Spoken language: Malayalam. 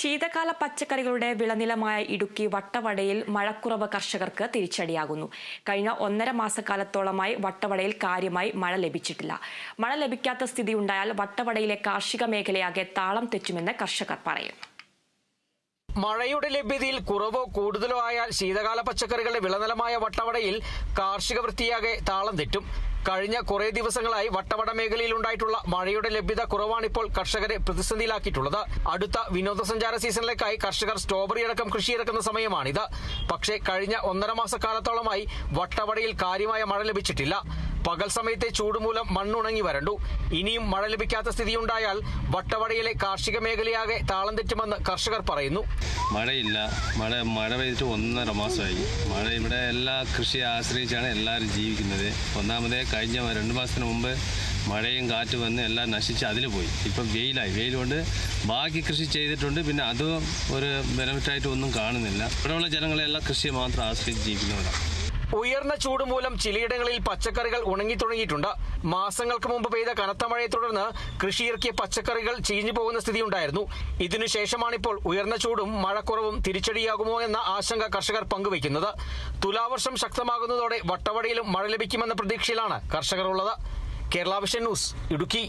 ശീതകാല പച്ചക്കറികളുടെ വിളനിലമായ ഇടുക്കി വട്ടവടയിൽ മഴക്കുറവ് കർഷകർക്ക് തിരിച്ചടിയാകുന്നു. കഴിഞ്ഞ ഒന്നര മാസക്കാലത്തോളമായി വട്ടവടയിൽ കാര്യമായി മഴ ലഭിച്ചിട്ടില്ല. മഴ ലഭിക്കാത്ത സ്ഥിതി ഉണ്ടായാൽ വട്ടവടയിലെ കാർഷിക മേഖലയാകെ താളം തെറ്റുമെന്ന് കർഷകർ പറയുന്നു. മഴയുടെ ലഭ്യതയിൽ കുറവോ കൂടുതലോ ആയാൽ ശീതകാല പച്ചക്കറികളുടെ വിളനിലമായ വട്ടവടയിൽ കാർഷിക വൃത്തിയാകെ താളം തെറ്റും. കഴിഞ്ഞ കുറേ ദിവസങ്ങളായി വട്ടവട മേഖലയിൽ ഉണ്ടായിട്ടുള്ള മഴയുടെ ലഭ്യത കുറവാണിപ്പോൾ കർഷകരെ പ്രതിസന്ധിയിലാക്കിയിട്ടുള്ളത്. അടുത്ത വിനോദസഞ്ചാര സീസണിലേക്കായി കർഷകർ സ്ട്രോബറി അടക്കം കൃഷിയിറക്കുന്ന സമയമാണിത്. പക്ഷേ കഴിഞ്ഞ ഒന്നര മാസക്കാലത്തോളമായി വട്ടവടയിൽ കാര്യമായ മഴ ലഭിച്ചിട്ടില്ല. പകൽ സമയത്തെ ചൂട് മൂലം മണ്ണുണങ്ങി വരണ്ടു. ഇനിയും മഴ ലഭിക്കാത്ത സ്ഥിതിയുണ്ടായാൽ വട്ടവടയിലെ കാർഷിക മേഖലയാകെ താളം തെറ്റുമെന്ന് കർഷകർ പറയുന്നു. മഴയില്ല. മഴ മഴ പെയ്തിട്ട് ഒന്നര മാസമായി. മഴ ഇവിടെ എല്ലാ കൃഷിയെ ആശ്രയിച്ചാണ് എല്ലാവരും ജീവിക്കുന്നത്. ഒന്നാമതേ കഴിഞ്ഞ രണ്ട് മാസത്തിന് മുമ്പ് മഴയും കാറ്റും വന്ന് എല്ലാം നശിച്ച് അതിൽ പോയി. ഇപ്പം വെയിലായി. വെയിൽ കൊണ്ട് ബാക്കി കൃഷി ചെയ്തിട്ടുണ്ട്. പിന്നെ അതും ഒരു ബെനിഫിറ്റായിട്ട് ഒന്നും കാണുന്നില്ല. ഇവിടെയുള്ള ജനങ്ങളെല്ലാം കൃഷിയെ മാത്രം ആശ്രയിച്ച് ജീവിക്കുന്നവരാണ്. ഉയർന്ന ചൂട് മൂലം ചിലയിടങ്ങളിൽ പച്ചക്കറികൾ ഉണങ്ങി തുടങ്ങിയിട്ടുണ്ട് മാസങ്ങൾക്ക് മുമ്പ് പെയ്ത കനത്ത മഴയെ തുടർന്ന് കൃഷിയിറക്കിയ പച്ചക്കറികൾ ചീഞ്ഞു പോകുന്ന സ്ഥിതിയുണ്ടായിരുന്നു. ഇതിനുശേഷമാണിപ്പോൾ ഉയർന്ന ചൂടും മഴക്കുറവും തിരിച്ചടിയാകുമോ എന്ന ആശങ്ക കർഷകർ പങ്കുവയ്ക്കുന്നത്. തുലാവർഷം ശക്തമാകുന്നതോടെ വട്ടവടയിലും മഴ ലഭിക്കുമെന്ന പ്രതീക്ഷയിലാണ് കർഷകർ ഉള്ളത് കേരള വിഷൻ ന്യൂസ് ഇടുക്കി.